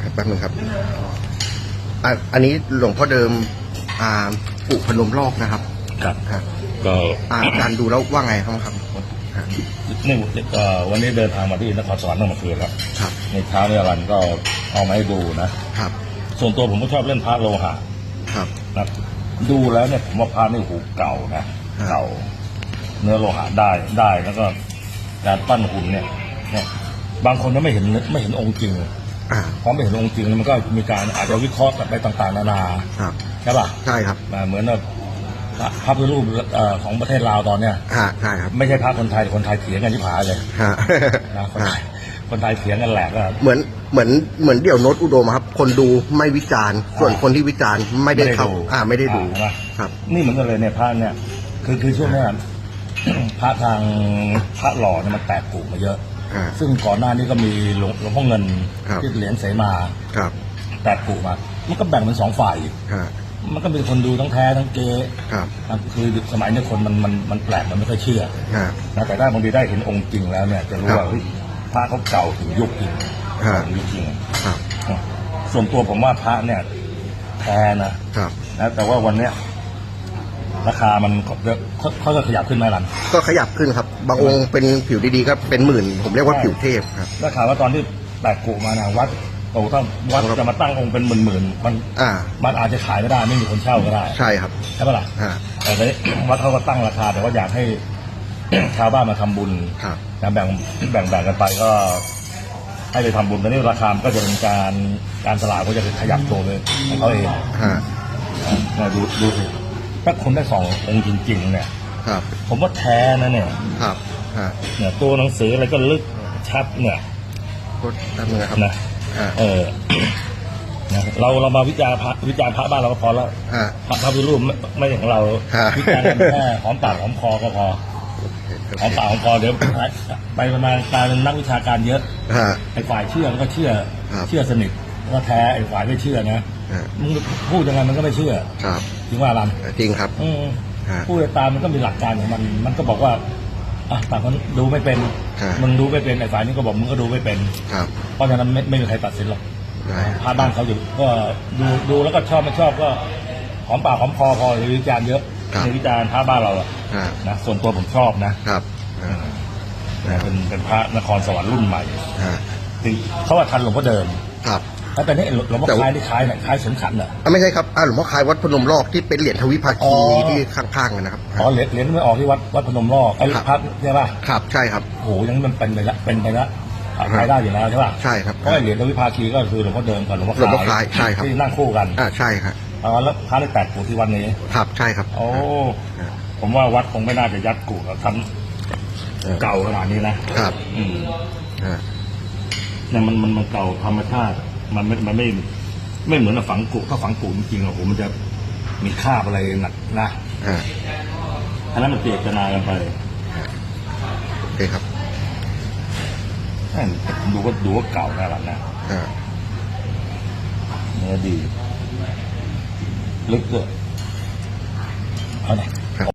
ครับแป๊บนึงครับอะอันนี้หลวงพ่อเดิมอ่าปุพนมลอกนะครับครับฮะก็อ่าอาจารย์ดูแล้วว่าไงครับครับฮะนี่เอ่อวันนี้เดินทางมาที่นครสวรรค์ตั้งแต่เมื่อคืนแล้วครับในเช้าเนี่ยรันก็เอามาให้ดูนะครับส่วนตัวผมก็ชอบเล่นพระโลหะครับ นะดูแล้วเนี่ยผมว่าพระนี่หูเก่านะฮะ เก่า เนื้อโลหะได้ได้แล้วก็การปั้นหุ่นเนี่ยเนี่ยบางคนก็ไม่เห็นไม่เห็นองค์จริงอ่าเพราะไม่เห็นองค์จริงแล้วมันก็มีการอาจจะวิเคราะห์กันไปต่าง ๆ นานาครับใช่ป่ะใช่ครับอ่าเหมือนแบบพระพระพุทธรูปเอ่อของประเทศลาวตอนเนี้ยฮะใช่ครับไม่ใช่พระคนไทยแต่คนไทยเถียงกันที่ผาเลยฮะนะคนฮะไทยคนไทยเถียงกันแหลกก็เหมือนเหมือนเหมือนเดี่ยวโน้ตอุดมครับ คนดูไม่วิจารณ์ส่วนคนที่วิจารณ์ไม่ได้เข้าอ่าไม่ได้ดูอ่าใช่ปะครับ นี่เหมือนกันเลยเนี่ยพระเนี่ยคือคือช่วงเนี้ยพระทางพระหล่อเนี่ยมันแตกกลุ่มมาเยอะ อ่า ซึ่งก่อนหน้านี้ก็มีหลวงหลวงพ่อเงินครับ ที่เหรียญเสมาครับแตกกลุ่มมา มันก็แบ่งเป็นสองฝ่ายอีกฮะมันก็มีคนดูทั้งแท้ทั้งเกครับนะคือสมัยนี้คนมันมันมันแปลกมันไม่ค่อยเชื่อฮะ นะแต่ถ้าบางทีได้เห็นองค์จริงแล้วเนี่ยจะรู้ครัว่าบเฮ้ยพระเขาเก่าถึงยุคจริงฮะ ถึงยุคจริง ครับส่วนตัวผมว่าพระเนี่ยแท้นะครับ นะแต่ว่าวันเนี้ย ราคามันก็เขาจะขยับขึ้นไหมล่ะก็ขยับขึ้นครับบางองค์เป็นผิวดีๆก็เป็นหมื่น ผมเรียกว่าผิวเทพครับได้ข่าวว่าตอนที่แตกกุมานะวัดโอ้ถ้าวัดจะมาตั้งองค์เป็นหมื่นๆมันอ่ามันอาจจะขายไม่ได้ไม่มีคนเช่าก็ได้ ใช่ครับใช่ปะล่ะฮะแต่ตอนนี้วัดเขาก็ตั้งราคา แต่ว่าอยากให้ชาวบ้านมาทำบุญครับการแบ่งแบ่งแบ่งกันไปก็ให้ไปทำบุญตอนนี้ราคามันก็จะเป็นการการตลาดก็จะขยับตัวเลยของเขาเองฮะนะดูดูสิ ถ้าคนได้สององค์จริง ๆ เนี่ย ครับ ผมว่าแท้นะเนี่ย ครับฮะเนี่ยตัวหนังสืออะไรก็ลึกชัดเนี่ยก็แป๊บนึงนะครับนะฮะเออนะเราเรามาวิจารณ์พระวิจารณ์พระบ้านเราก็พอแล้วฮะ พระพระพุทธรูปไม่ไม่ใช่ของเราฮะ วิจารณ์กันแค่หอมปากหอมคอก็พอหอมปากหอมคอเดี๋ยวไปประมาณกลายเป็นนักวิชาการเยอะฮะ ไอ้ฝ่ายเชื่อมันก็เชื่อ ครับ เชื่อสนิท ก็แท้ไอ้ฝ่ายไม่เชื่อนะฮะมึงพูดยังไงมันก็ไม่เชื่อครับจริงว่าลันจริงครับ อืมฮะพูดตามมันก็มีหลักการของมัน มันก็บอกว่าอะต่างคนดูไม่เป็นครับมึงดูไม่เป็นไอ้ฝ่ายนี้ก็บอกมึงก็ดูไม่เป็น ครับเพราะฉะนั้นไม่ไม่มีใครตัดสินหรอกได้พาบ้านเขาอยู่ก็ดูดูแล้วก็ชอบไม่ชอบก็หอมปากหอมคอพอหรือวิจารณ์เยอะครับในวิจารณ์พระบ้านเราอะฮะนะส่วนตัวผมชอบนะครับฮะนะเป็นเป็นพระนครสวรรค์รุ่นใหม่ฮะถึงเขาว่าทันหลวงพ่อเดิม ครับ แล้วแต่นี่หลวงพ่อแต่คล้ายที่คล้ายเนี่ยคล้ายสมขันเหรออะไม่ใช่ครับอ่าหลวงพ่อคล้ายวัดพนมลอกที่เป็นเหรียญทวิภาอ๋คีอที่ข้างๆกันนะครับอ๋อเหรียญเหรียญไม่ออกที่วัดวัดพนมรอกไอ้ครับพระใช่ป่ะครับใช่ครับโอ้โหยังมันเป็นไปละเป็นไปละขายได้อยู่แล้วใช่ป่ะใช่ครับเพราะไอ้เหรียญทวิภาคีก็คือหลวงพ่อเดิมกับหลวงพ่อหลวงพ่อคล้ายใช่ครับที่นั่งคู่กันอ่าใช่ครับอ๋อแล้วพระได้แตกกูที่วันนี้ครับใช่ครับ โอ้ฮะผมว่าวัดคงไม่น่าจะยัดกูแล้วทเออำเก่าขนาดนี้นะครับ อืมฮะเนี่ยมันมันมันเก่าธรรมชาติ มันไม่มันไม่ไม่เหมือนกับฝังกุถ้าฝังกุจริงๆอะผมมันจะมีคราบอะไรหนักนะอ่าอันนั้นมันเจตนากันไปโอเคครับแม่งดูว่าดูว่าเก่านะหลังนะอ่าเนื้อดีลึกเลยเอาไหนอย